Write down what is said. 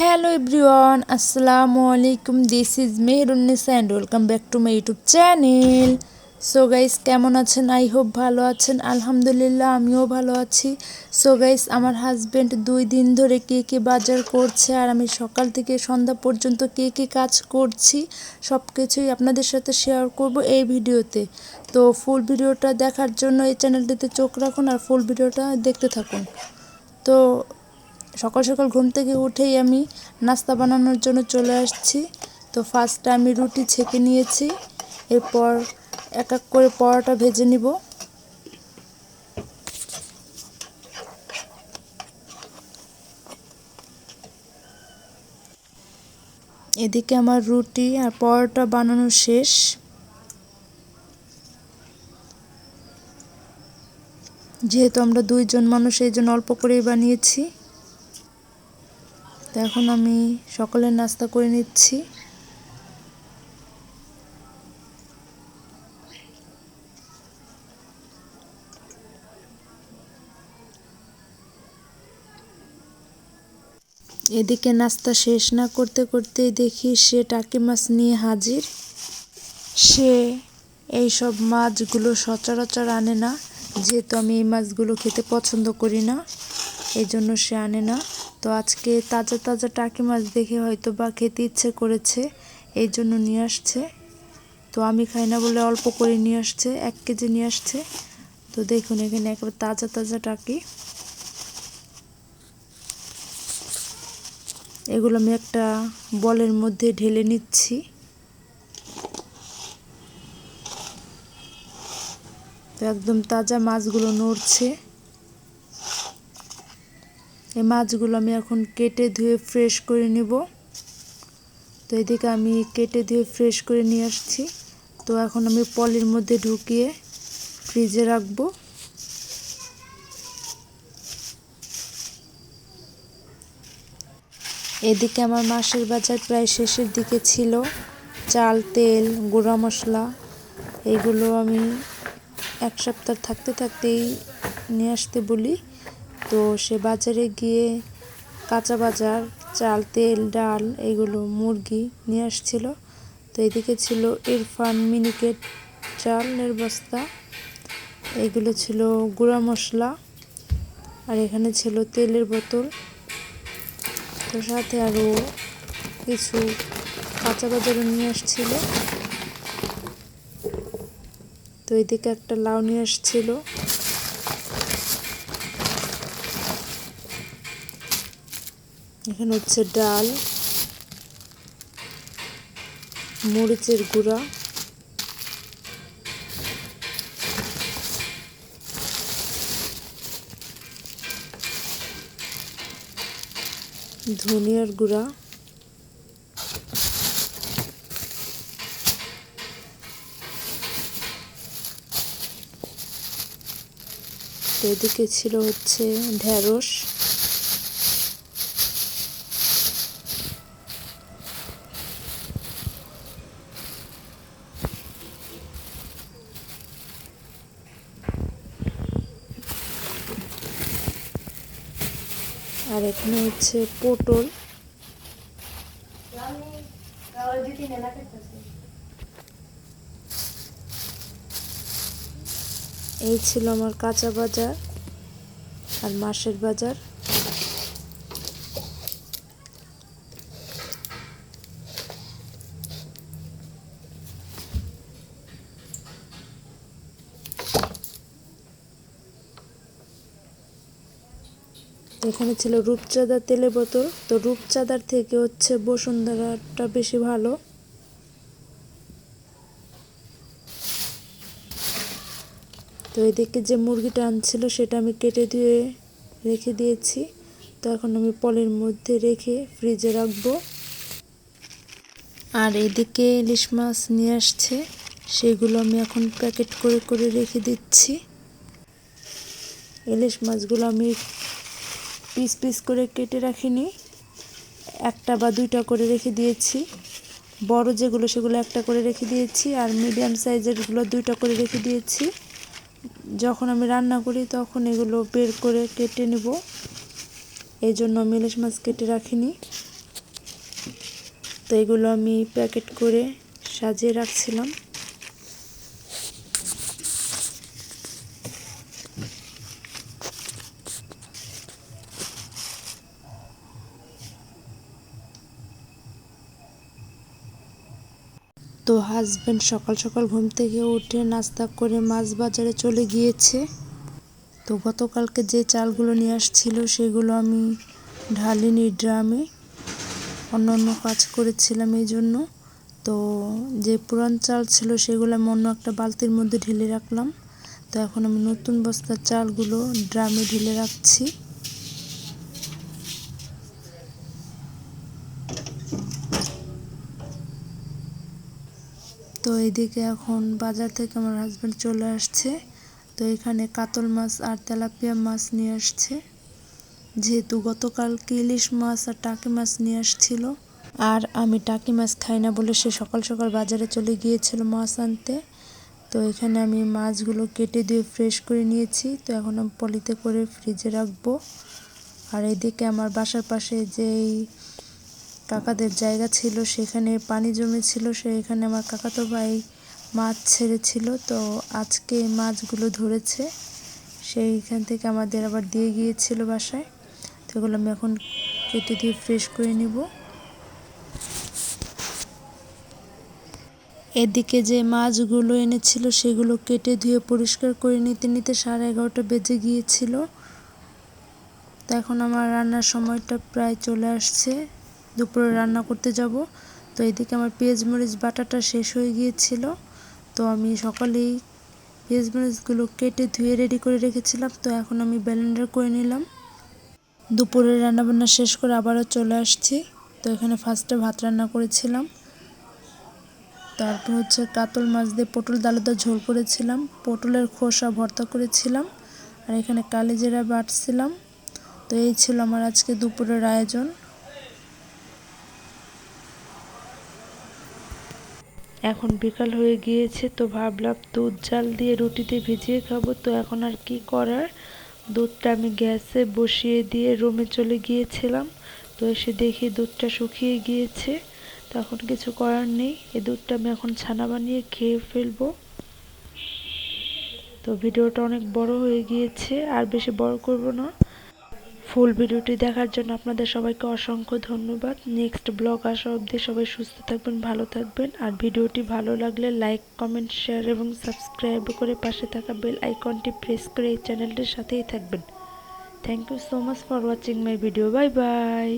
Hello everyone আসসালামু আলাইকুম this is Mehrunnisa and welcome back to my YouTube channel so guys কেমন আছেন? I hope ভালো আছেন। আলহামদুলিল্লাহ, আমিও ভালো আছি। সো গাইস আমার হাজব্যান্ড দুই দিন ধরে কে কে বাজার করছে আর আমি সকাল থেকে সন্ধ্যা পর্যন্ত কে কে কাজ করছি সব কিছুই আপনাদের সাথে শেয়ার করব এই ভিডিওতে। তো ফুল ভিডিওটা দেখার জন্য এই চ্যানেলটিতে চোখ রাখুন আর ফুল ভিডিওটা দেখতে থাকুন। তো সকাল সকাল ঘুম থেকে উঠেই আমি নাস্তা বানানোর জন্য চলে আসছি। তো ফার্স্টে আমি রুটি ছেঁকে নিয়েছি, এরপর এক এক করে পরোটা ভেজে নিব। এদিকে আমার রুটি আর পরোটা বানানো শেষ। যেহেতু আমরা দুইজন মানুষ, এই জন্য অল্প করেই বানিয়েছি। তো এখন আমি সকালের নাস্তা করে নিচ্ছি। এদিকে নাস্তা শেষ না করতে করতেই দেখি সে টাকি মাছ নিয়ে হাজির। সে এই সব মাছগুলো সচরাচর আনে না, যেহেতু আমি এই মাছগুলো খেতে পছন্দ করি না এই জন্য সে আনে না। তো আজকে তাজা তাজা টাকি মাছ দেখে হয়তো বা খেতে ইচ্ছে করেছে, এই জন্য নিয়ে আসছে। তো আমি খাই না বলে অল্প করে নিয়ে আসছে, এক কেজি নিয়ে আসছে। তো দেখুন এখানে একবার তাজা তাজা টাকি। এগুলো আমি একটা বলের মধ্যে ঢেলে নিচ্ছি। তো একদম তাজা মাছগুলো নড়ছে। এই মাছগুলো আমি এখন কেটে ধুয়ে ফ্রেশ করে নেব। তো এদিকে আমি কেটে ধুয়ে ফ্রেশ করে নিয়ে আসছি। তো এখন আমি পলির মধ্যে ঢুকিয়ে ফ্রিজে রাখব। এদিকে আমার মাসের বাজার প্রায় শেষের দিকে ছিল। চাল, তেল, গুঁড়া মশলা, এগুলো আমি এক সপ্তাহ থাকতে থাকতেই নিয়ে আসতে বলি। তো সে বাজারে গিয়ে কাঁচা বাজার, চাল, তেল, ডাল এগুলো মুরগি নিয়ে আসছিল। তো এদিকে ছিল ইরফান মিনিকেট চালের বস্তা, এগুলো ছিল গুঁড়া মশলা আর এখানে ছিল তেলের বোতল। তো সাথে আরও কিছু কাঁচা বাজারও নিয়ে আসছিল। তো এদিকে একটা লাউ নিয়ে আসছিল। এখানে হচ্ছে ডাল মরিচের গুঁড়া ধনিয়ার গুঁড়া এদিকে ছিল হচ্ছে ঢেঁড়স আর এখানে হচ্ছে পটল। এই ছিল আমার কাঁচা বাজার আর মাসের বাজার। এখানে ছিল রূপচাঁদার তেলের বোতল। তো রূপচাঁদার থেকে হচ্ছে বসুন্ধরাটা বেশি ভালো। তো এদিকে যে মুরগিটা আনছিল সেটা আমি কেটে দিয়ে রেখে দিয়েছি। তো এখন আমি পলের মধ্যে রেখে ফ্রিজে রাখব। আর এদিকে ইলিশ মাছ নিয়ে আসছে। সেগুলো আমি এখন প্যাকেট করে করে রেখে দিচ্ছি। ইলিশ মাছগুলো আমি পিস পিস করে কেটে রাখিনি। একটা বা দুইটা করে রেখে দিয়েছি। বড় যেগুলো সেগুলো একটা করে রেখে দিয়েছি আর মিডিয়াম সাইজেরগুলো দুইটা করে রেখে দিয়েছি। যখন আমি রান্না করি তখন এগুলো বের করে কেটে নেব। এই জন্য আমি মাছ কেটে রাখিনি। তো এগুলো আমি প্যাকেট করে সাজিয়ে রাখছিলাম। তো হাজব্যান্ড সকাল সকাল ঘুম থেকে উঠে নাস্তা করে মাছ বাজারে চলে গিয়েছে। তো গতকালকে যে চালগুলো নিয়ে আসছিল সেগুলো আমি ঢালিনি ড্রামে। অন্য অন্য কাজ করেছিলাম এই জন্য। তো যে পুরান চাল ছিল সেগুলো আমি অন্য একটা বালতির মধ্যে ঢেলে রাখলাম। তো এখন আমি নতুন বস্তার চালগুলো ড্রামে ঢেলে রাখছি। তো এদিকে এখন বাজার থেকে আমার হাজব্যান্ড চলে আসছে। তো এখানে কাতল মাছ আর তেলাপিয়া মাছ নিয়ে আসছে। যেহেতু গতকালকে ইলিশ মাছ আর টাকি মাছ নিয়ে আসছিল। আর আমি টাকি মাছ খাই না বলে সে সকাল সকাল বাজারে চলে গিয়েছিল মাছ আনতে। তো এখানে আমি মাছগুলো কেটে দিয়ে ফ্রেশ করে নিয়েছি। তো এখন আমি পলিতে করে ফ্রিজে রাখব। আর এদিকে আমার বাসার পাশে যেই কাকাদের জায়গা ছিল, সেখানে পানি জমেছিল, সেখানে আমার কাকাতো ভাই মাছ ছেড়েছিল। তো আজকে মাছগুলো ধরেছে, সেইখান থেকে আমাদের আবার দিয়ে গিয়েছিল বাসায়। তো এগুলো আমি এখন কেটে দিয়ে ফ্রেশ করে নিব। এদিকে যে মাছগুলো এনেছিল, সেগুলো কেটে ধুয়ে পরিষ্কার করে নিতে নিতে সাড়ে এগারোটা বেজে গিয়েছিল। তো এখন আমার রান্নার সময়টা প্রায় চলে আসছে। দুপুরে রান্না করতে যাব। তো এদিকে আমার পেঁয়াজ মরিচ বাটাটা শেষ হয়ে গিয়েছিল। তো আমি সকালেই পেঁয়াজ মরিচগুলো কেটে ধুয়ে রেডি করে রেখেছিলাম। তো এখন আমি ব্যালেন্ডার করে নিলাম। দুপুরে রান্নাবান্না শেষ করে আবারও চলে আসছি। তো এখানে ফার্স্টে ভাত রান্না করেছিলাম। তারপর হচ্ছে কাতল মাছ দিয়ে পটল দালুদা ঝোল করেছিলাম। পটলের খোসা ভর্তা করেছিলাম। আর এখানে কালিজিরা বাটছিলাম। তো এই ছিল আমার আজকে দুপুরের আয়োজন। এখন বিকাল হয়ে গিয়েছে, তো ভাবলাম দুধ জাল দিয়ে রুটিতে ভিজিয়ে খাব, তো এখন আর কি করার? দুধটা আমি গ্যাসে বসিয়ে দিয়ে রুমে চলে গিয়েছিলাম, তো এসে দেখি দুধটা শুকিয়ে গিয়েছে তখন কিছু করার নেই। এই দুধটা আমি এখন ছানা বানিয়ে খেয়ে ফেলব। তো ভিডিওটা অনেক বড় হয়ে গিয়েছে, আর বেশি বড় করব না। ফুল ভিডিওটি দেখার জন্য আপনাদের সবাইকে অসংখ্য ধন্যবাদ। নেক্সট ব্লগ আসা অবধি সবাই সুস্থ থাকবেন, ভালো থাকবেন। আর ভিডিওটি ভালো লাগলে লাইক কমেন্ট শেয়ার এবং সাবস্ক্রাইব করে পাশে থাকা বেল আইকনটি প্রেস করে এই চ্যানেলটির সাথেই থাকবেন। Thank you so much for watching my video bye bye